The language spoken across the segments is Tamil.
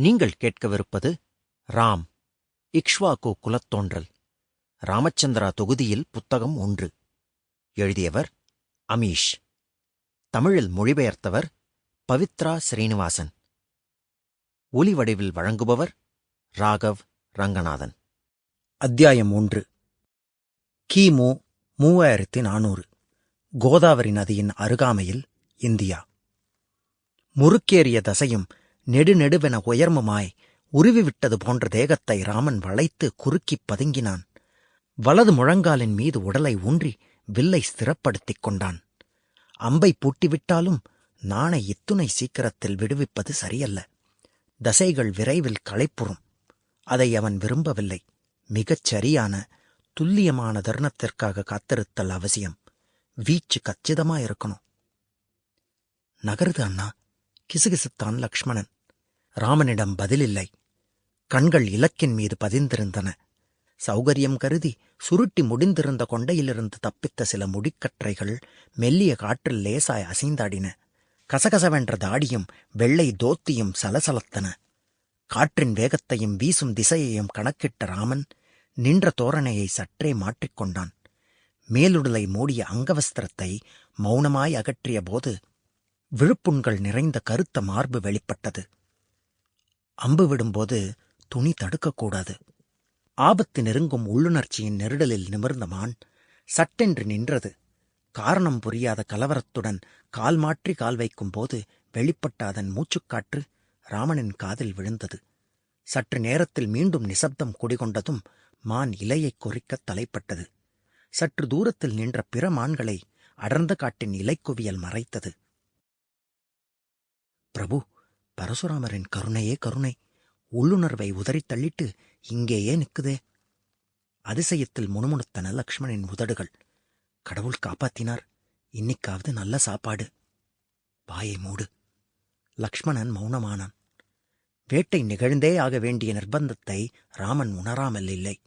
நீங்கள் கேட்கவிருப்பது ராம் இக்ஷ்வாகு குலத்தோன்றல் ராமச்சந்திரா தொகுதியில் புத்தகம் ஒன்று. எழுதியவர் அமீஷ். தமிழில் மொழிபெயர்த்தவர் பவித்ரா ஸ்ரீனிவாசன். ஒலி வடிவில் வழங்குபவர் ராகவ் ரங்கநாதன். அத்தியாயம் ஒன்று. கிமு மூவாயிரத்தி நானூறு கோதாவரி நதியின் அருகாமையில் இந்தியா. முறுக்கேறிய தசையும் நெடுநெடுவென உயர்மமாய் உருவிவிட்டது போன்ற தேகத்தை ராமன் வளைத்து குறுக்கிப் பதுங்கினான். வலது முழங்காலின் மீது உடலை ஊன்றி வில்லை ஸ்திரப்படுத்திக் கொண்டான். அம்பை பூட்டிவிட்டாலும் நானை இத்துணை சீக்கிரத்தில் விடுவிப்பது சரியல்ல. தசைகள் விரைவில் களைப்புறும். அதை அவன் விரும்பவில்லை. மிகச் சரியான துல்லியமான தருணத்திற்காக காத்திருத்தல் அவசியம். வீச்சு கச்சிதமாயிருக்கணும். நகருது அண்ணா. கிசுகிசுத்தான் லக்ஷ்மணன். ராமனிடம் பதிலில்லை. கண்கள் இலக்கின் மீது பதிந்திருந்தன. சௌகரியம் கருதி சுருட்டி முடிந்திருந்த கொண்டையிலிருந்து தப்பித்த சில முடிக்கற்றைகள் மெல்லிய காற்றில் லேசாய் அசைந்தாடின. கசகசவென்ற தாடியும் வெள்ளை தோத்தியும் சலசலத்தன. காற்றின் வேகத்தையும் வீசும் திசையையும் கணக்கிட்ட ராமன் நின்ற தோரணையை சற்றே மாற்றிக்கொண்டான் மேலுடலை மூடிய அங்கவஸ்திரத்தை மௌனமாய் அகற்றிய போது விழுப்புண்கள் நிறைந்த கருத்த மார்பு வெளிப்பட்டது. அம்பு விடும்போது துணி தடுக்கக்கூடாது. ஆபத்து நெருங்கும் உள்ளுணர்ச்சியின் நெருடலில் நிமிர்ந்த மான் சட்டென்று நின்றது. காரணம் புரியாத கலவரத்துடன் கால் மாற்றி கால் வைக்கும் போது வெளிப்பட்ட அதன் மூச்சுக்காற்று ராமனின் காதில் விழுந்தது. சற்று நேரத்தில் மீண்டும் நிசப்தம் குடிகொண்டதும் மான் இலையைக் கொறிக்கத் தலைப்பட்டது. சற்று தூரத்தில் நின்ற பிற மான்களை அடர்ந்த காட்டின் இலைக்குவியல் மறைத்தது. பிரபு பரசுராமரின் கருணையே கருணை. உள்ளுணர்வை உதறித் தள்ளிட்டு இங்கேயே நிக்குதே அதிசயத்தில் முணுமுணுத்தன லக்ஷ்மணின் உதடுகள். கடவுள் காப்பாத்தினார். இன்னிக்காவது நல்ல சாப்பாடு. வாயை மூடு. லக்ஷ்மணன் மௌனமானான். வேட்டை நிகழ்ந்தே ஆக வேண்டிய நிர்பந்தத்தை ராமன் உணராமல் இல்லை.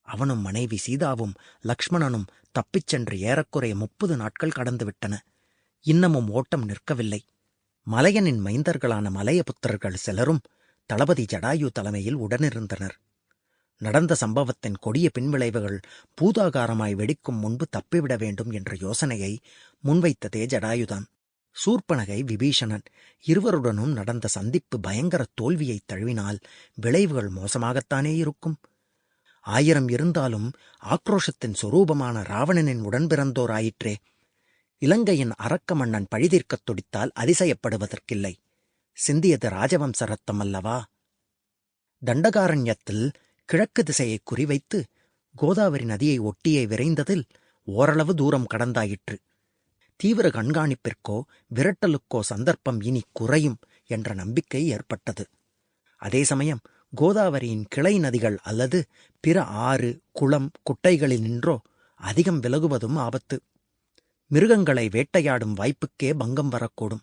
அவனும் மனைவி சீதாவும் லக்ஷ்மணனும் தப்பிச் சென்று ஏறக்குறைய முப்பது நாட்கள் கடந்துவிட்டன இன்னமும் ஓட்டம் நிற்கவில்லை. மலையனின் மைந்தர்களான மலையபுத்திரர்கள் சிலரும் தளபதி ஜடாயு தலைமையில் உடனிருந்தனர். நடந்த சம்பவத்தின் கொடிய பின்விளைவுகள் பூதாகாரமாய் வெடிக்கும் முன்பு தப்பிவிட வேண்டும் என்ற யோசனையை முன்வைத்ததே ஜடாயுதான். சூர்பனகை விபீஷணன் இருவருடனும் நடந்த சந்திப்பு பயங்கர தோல்வியைத் தழுவினால் விளைவுகள் மோசமாகத்தானே இருக்கும். ஆயிரம் இருந்தாலும் ஆக்ரோஷத்தின் சொரூபமான ராவணனின் உடன்பிறந்தோராயிற்றே. இலங்கையின் அரக்க மன்னன் பழிதீர்க்கத் துடித்தால் அதிசயப்படுவதற்கில்லை. சிந்தியது ராஜவம்ச ரத்தம் அல்லவா தண்டகாரண்யத்தில் கிழக்கு திசையை குறிவைத்து கோதாவரி நதியை ஒட்டியே விரைந்ததில் ஓரளவு தூரம் கடந்தாயிற்று. தீவிர கண்காணிப்பிற்கோ விரட்டலுக்கோ சந்தர்ப்பம் இனி குறையும் என்ற நம்பிக்கை ஏற்பட்டது. அதே சமயம் கோதாவரியின் கிளை நதிகள் அல்லது பிற ஆறு குளம் குட்டைகளில் நின்றோ அதிகம் விலகுவதும் ஆபத்து. மிருகங்களை வேட்டையாடும் வாய்ப்புக்கே பங்கம் வரக்கூடும்.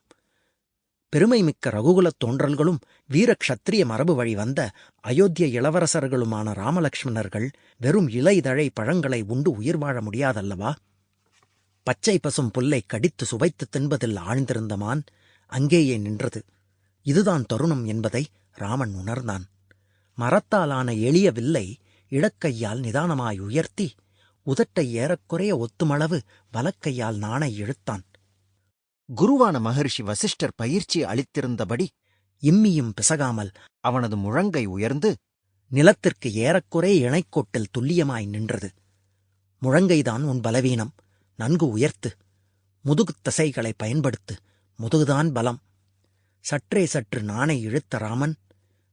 பெருமைமிக்க ரகுகுலத் தோன்றல்களும் வீர க்ஷத்திரிய மரபு வழி வந்த அயோத்திய இளவரசர்களுமான ராமலக்ஷ்மணர்கள் வெறும் இலைதழை பழங்களை உண்டு உயிர் வாழ முடியாதல்லவா? பச்சை பசும் புல்லை கடித்து சுவைத்து தின்பதில் ஆழ்ந்திருந்த மான் அங்கேயே நின்றது. இதுதான் தருணம் என்பதை ராமன் உணர்ந்தான். மரத்தாலான எளிய வில்லை இடக்கையால் நிதானமாய் உயர்த்தி உதட்டை ஏறக்குறைய ஒத்துமளவு வலக்கையால் நாணை இழுத்தான். குருவான மகர்ஷி வசிஷ்டர் பயிற்சி அளித்திருந்தபடி இம்மியும் பிசகாமல் அவனது முழங்கை உயர்ந்து நிலத்திற்கு ஏறக்குறைய இணைக்கோட்டில் துல்லியமாய் நின்றது. முழங்கைதான் உன் பலவீனம். நன்கு உயர்த்து. முதுகுத் தசைகளை பயன்படுத்து. முதுகுதான் பலம். சற்றே சற்று நாணை இழுத்த ராமன்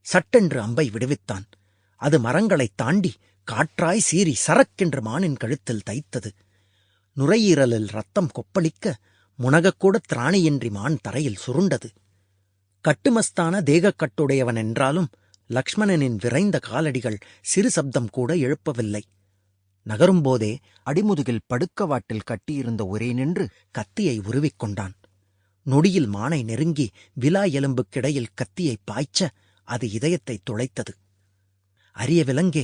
சட்டென்று அம்பை விடுவித்தான். அது மரங்களைத் தாண்டி காற்றாய் சீறி சரக்கென்று மானின் கழுத்தில் தைத்தது. நுரையீரலில் ரத்தம் கொப்பளிக்க முனகக்கூட திராணியின்றி மான் தரையில் சுருண்டது. கட்டுமஸ்தான தேகக்கட்டுடையவன் என்றாலும் லக்ஷ்மணனின் விரைந்த காலடிகள் சிறு சப்தம் கூட எழுப்பவில்லை. நகரும்போதே அடிமுதுகில் படுக்கவாட்டில் கட்டியிருந்த ஒரே நின்று கத்தியை உருவிக்கொண்டான் நொடியில் மானை நெருங்கி விலா எலும்புக்கிடையில் கத்தியை பாய்ச்ச அது இதயத்தை துளைத்தது. அரிய விலங்கே